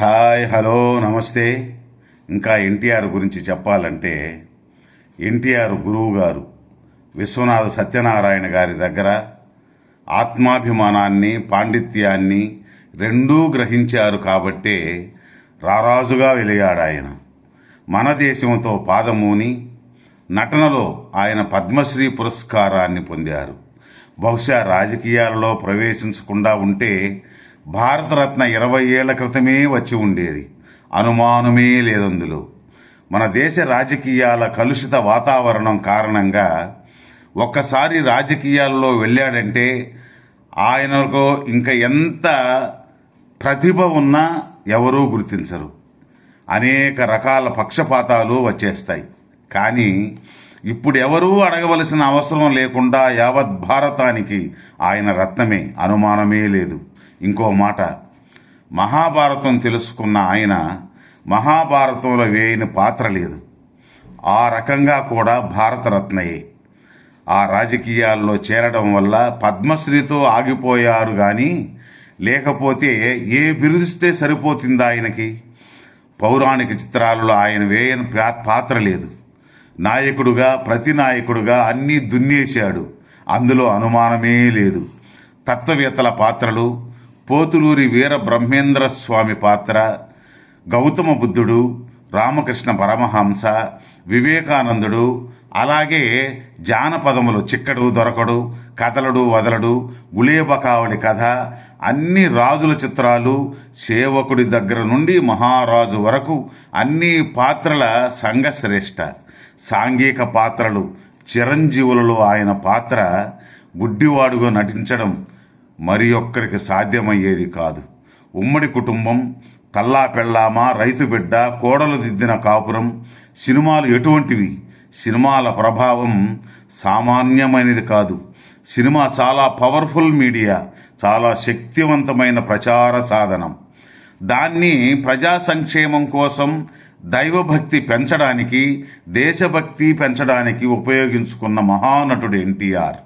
Hi hello నమస్తే. ఇంకా ఎన్టీఆర్ గురించి చెప్పాలంటే ఎన్టీఆర్ గురువు గారు విశ్వనాథ సత్యనారాయణ గారి దగ్గర ఆత్మాభిమానాన్ని పాండిత్యాన్ని రెండూ గ్రహించారు కాబట్టే రారాజుగా వెలిగాడు ఆయన. మన దేశంతో పాదమూని నటనలో ఆయన పద్మశ్రీ పురస్కారాన్ని పొందారు. బహుశా రాజకీయాలలో ప్రవేశించకుండా ఉంటే భారతరత్న ఇరవై ఏళ్ళ క్రితమే వచ్చి ఉండేది. అనుమానమే లేదందులో. మన దేశ రాజకీయాల కలుషిత వాతావరణం కారణంగా ఒక్కసారి రాజకీయాల్లో వెళ్ళాడంటే ఆయనకు ఇంకా ఎంత ప్రతిభ ఉన్నా ఎవరూ గుర్తించరు. అనేక రకాల పక్షపాతాలు వచ్చేస్తాయి. కానీ ఇప్పుడు ఎవరూ అడగవలసిన అవసరం లేకుండా యావత్ భారతానికి ఆయన రత్నమే అనుమానమే లేదు. ఇంకో మాట. మహాభారతం తెలుసుకున్న ఆయన మహాభారతంలో వేయని పాత్ర లేదు. ఆ రకంగా కూడా భారతరత్నయే. ఆ రాజకీయాల్లో చేరడం వల్ల పద్మశ్రీతో ఆగిపోయారు కానీ లేకపోతే ఏ బిరుదిస్తే సరిపోతుంది ఆయనకి? పౌరాణిక చిత్రాలలో ఆయన వేయని పా- పాత్ర లేదు. నాయకుడుగా ప్రతి నాయకుడుగా అన్నీ దున్నేశాడు. అందులో అనుమానమే లేదు. తత్వవేత్తల పాత్రలు పోతులూరి వీర బ్రహ్మేంద్ర స్వామి పాత్ర గౌతమ బుద్ధుడు రామకృష్ణ పరమహంస వివేకానందుడు అలాగే జానపదములు చిక్కడు దొరకడు కథలడు వదలడు గులేబకావళి కథ అన్ని రాజుల చిత్రాలు సేవకుడి దగ్గర నుండి మహారాజు వరకు అన్ని పాత్రల సంఘశ్రేష్ఠ సాంఘిక పాత్రలు చిరంజీవులలో ఆయన పాత్ర గుడ్డివాడుగా నటించడం మరి ఒక్కరికి సాధ్యమయ్యేది కాదు. ఉమ్మడి కుటుంబం కల్లా పెళ్ళామా రైతు బిడ్డ కోడలు దిద్దిన కాపురం సినిమాలు ఎటువంటివి? సినిమాల ప్రభావం సామాన్యమైనది కాదు. సినిమా చాలా పవర్ఫుల్ మీడియా చాలా శక్తివంతమైన ప్రచార సాధనం. దాన్ని ప్రజా సంక్షేమం కోసం దైవభక్తి పెంచడానికి దేశభక్తి పెంచడానికి ఉపయోగించుకున్న మహానటుడు ఎన్టీఆర్.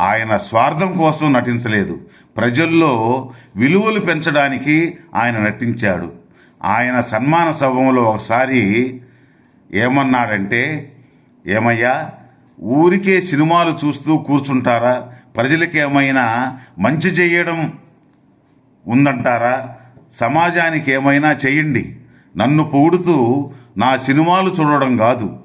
ఆయన స్వార్థం కోసం నటించలేదు. ప్రజల్లో విలువలు పెంచడానికి ఆయన నటించాడు. ఆయన సన్మాన సభంలో ఒకసారి ఏమన్నాడంటే ఏమయ్యా ఊరికే సినిమాలు చూస్తూ కూర్చుంటారా? ప్రజలకేమైనా మంచి చేయడం ఉందంటారా? సమాజానికి ఏమైనా చేయండి నన్ను పొగుడుతూ నా సినిమాలు చూడడం కాదు.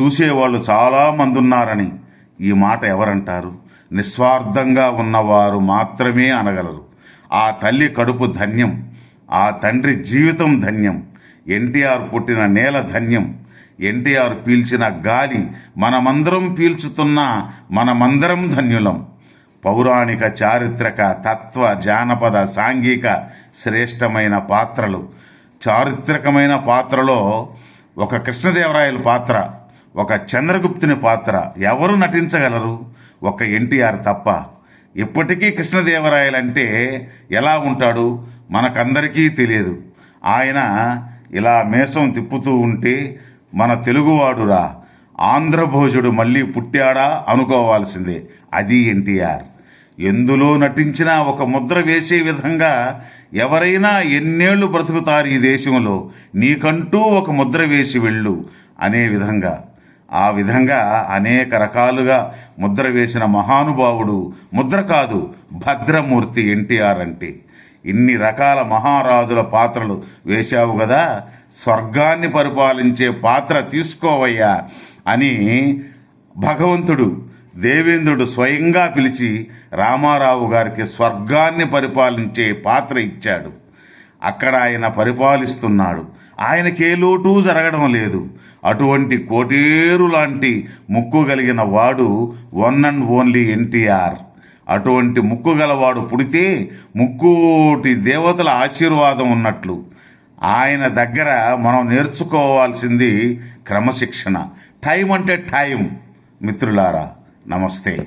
చూసేవాళ్ళు చాలామంది ఉన్నారని ఈ మాట ఎవరంటారు? నిస్వార్థంగా ఉన్నవారు మాత్రమే అనగలరు. ఆ తల్లి కడుపు ధన్యం ఆ తండ్రి జీవితం ధన్యం ఎన్టీఆర్ పుట్టిన నేల ధన్యం ఎన్టీఆర్ పీల్చిన గాలి మనమందరం పీల్చుతున్న మనమందరం ధన్యులం. పౌరాణిక చారిత్రక తత్వ జానపద సాంఘిక శ్రేష్టమైన పాత్రలు. చారిత్రకమైన పాత్రలో ఒక కృష్ణదేవరాయల పాత్ర. ఒక చంద్రగుప్తుని పాత్ర ఎవరు నటించగలరు? ఒక ఎన్టీఆర్ తప్ప. ఇప్పటికీ కృష్ణదేవరాయలంటే ఎలా ఉంటాడు? మనకందరికీ తెలియదు. ఆయన ఇలా మేషం తిప్పుతూ ఉంటే మన తెలుగువాడురా. ఆంధ్రభోజుడు మళ్ళీ పుట్టాడా అనుకోవాల్సిందే. అది ఎన్టీఆర్. ఎందులో నటించినా ఒక ముద్ర వేసే విధంగా ఎవరైనా ఎన్నేళ్ళు బ్రతుకుతారు ఈ దేశంలో? నీకంటూ ఒక ముద్ర వేసి వెళ్ళు అనే విధంగా. ఆ విధంగా అనేక రకాలుగా ముద్ర వేసిన మహానుభావుడు ముద్ర కాదు భద్రమూర్తి ఎన్టీఆర్ అంటే. ఇన్ని రకాల మహారాజుల పాత్రలు వేశావు కదా స్వర్గాన్ని పరిపాలించే పాత్ర తీసుకోవయ్యా అని భగవంతుడు దేవేంద్రుడు స్వయంగా పిలిచి రామారావు గారికి స్వర్గాన్ని పరిపాలించే పాత్ర ఇచ్చాడు. అక్కడ ఆయన పరిపాలిస్తున్నాడు. ఆయనకే లోటు జరగడం లేదు. అటువంటి కోటేరు లాంటి ముక్కు కలిగిన వాడు వన్ అండ్ ఓన్లీ ఎన్టీఆర్. అటువంటి ముక్కు గలవాడు పుడితే ముక్కోటి దేవతల ఆశీర్వాదం ఉన్నట్లు. ఆయన దగ్గర మనం నేర్చుకోవాల్సింది క్రమశిక్షణ. టైం అంటే టైం మిత్రులారా నమస్తే.